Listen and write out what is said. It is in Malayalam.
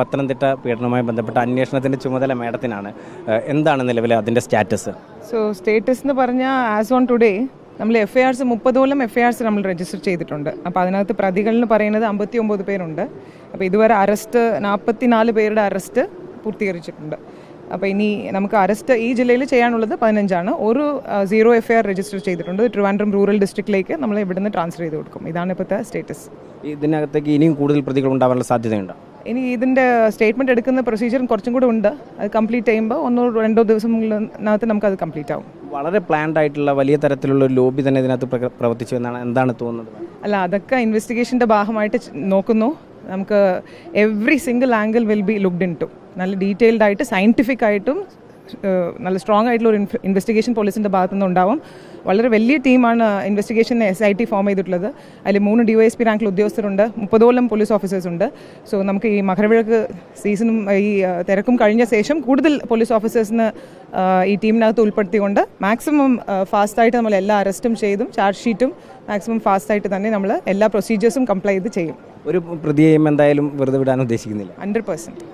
പത്തനംതിട്ട പീഡനവുമായി ബന്ധപ്പെട്ട അന്വേഷണത്തിന്റെ ചുമതല മേഡത്തിനാണ്. എന്താണ് നിലവിലെ അതിന്റെ സ്റ്റാറ്റസ്? സോ സ്റ്റേറ്റസ് എന്ന് പറഞ്ഞാൽ ആസ് ഓൺ ടുഡേ നമ്മൾ എഫ് ഐ ആർസ് മുപ്പതോളം എഫ് ഐ ആർസ് നമ്മൾ രജിസ്റ്റർ ചെയ്തിട്ടുണ്ട്. അപ്പോൾ അതിനകത്ത് പ്രതികൾ എന്ന് പറയുന്നത് അമ്പത്തി ഒമ്പത് പേരുണ്ട്. അപ്പോൾ ഇതുവരെ അറസ്റ്റ് നാൽപ്പത്തി നാല് പേരുടെ അറസ്റ്റ് പൂർത്തീകരിച്ചിട്ടുണ്ട്. അപ്പോൾ ഇനി നമുക്ക് അറസ്റ്റ് ഈ ജില്ലയിൽ ചെയ്യാനുള്ളത് പതിനഞ്ചാണ്. ഒരു zero F I R register ചെയ്തിട്ടുണ്ട്. ട്രിവാൻഡ്രം റൂറൽ ഡിസ്ട്രിക്റ്റിലേക്ക് നമ്മൾ ഇവിടുന്ന് ട്രാൻസ്ഫർ ചെയ്ത് കൊടുക്കും. ഇതാണ് ഇപ്പോഴത്തെ സ്റ്റേറ്റസ് ഇതിനകത്തേക്ക് ഇനിയും കൂടുതൽ പ്രതികൾ ഉണ്ടാവാനുള്ള സാധ്യതയുണ്ട്? ഇനി ഇതിന്റെ സ്റ്റേറ്റ്മെന്റ് എടുക്കുന്ന പ്രൊസീജിയർ കുറച്ചും കൂടെ ഉണ്ട്. അത് കംപ്ലീറ്റ് ചെയ്യുമ്പോൾ ഒന്നോ രണ്ടോ ദിവസങ്ങളിനകത്ത് നമുക്കത് കംപ്ലീറ്റ് ആവും. വളരെ പ്ലാൻഡ് ആയിട്ടുള്ള വലിയ തരത്തിലുള്ള ഒരു ലോബി തന്നെ ഇതിനകത്ത് പ്രവർത്തിച്ചു എന്നാണ് എന്താണ് തോന്നുന്നത്? അല്ല അതൊക്കെ ഇൻവെസ്റ്റിഗേഷന്റെ ഭാഗമായിട്ട് നോക്കുന്നു. നമുക്ക് every single angle will be looked in to നല്ല ഡീറ്റെയിൽഡ് ആയിട്ട് സയന്റിഫിക് ആയിട്ടും നല്ല സ്ട്രോങ് ആയിട്ടുള്ള ഒരു ഇൻവെസ്റ്റിഗേഷൻ പോലീസിന്റെ ഭാഗത്തു നിന്നുണ്ടാവും വളരെ വലിയ ടീമാണ് investigation S I T form ചെയ്തിട്ടുള്ളത്. അതിൽ മൂന്ന് ഡി വൈ എസ് പി റാങ്കിൽ ഉദ്യോഗസ്ഥരുണ്ട്. മുപ്പതോളം പോലീസ് ഓഫീസേഴ്സ് ഉണ്ട്. സോ നമുക്ക് ഈ മകരവിളക്ക് സീസണും ഈ തിരക്കും കഴിഞ്ഞ ശേഷം കൂടുതൽ പോലീസ് ഓഫീസേഴ്സിന് ഈ ടീമിനകത്ത് ഉൾപ്പെടുത്തിക്കൊണ്ട് മാക്സിമം ഫാസ്റ്റായിട്ട് നമ്മൾ എല്ലാ അറസ്റ്റും ചെയ്തും ചാർജ് ഷീറ്റും മാക്സിമം ഫാസ്റ്റായിട്ട് തന്നെ നമ്മൾ എല്ലാ പ്രൊസീജിയേഴ്സും കംപ്ലൈ ചെയ്ത് ചെയ്യും. ഒരു പ്രതിയെയും എന്തായാലും വെറുതെ വിടാൻ ഉദ്ദേശിക്കുന്നില്ല. Hundred percent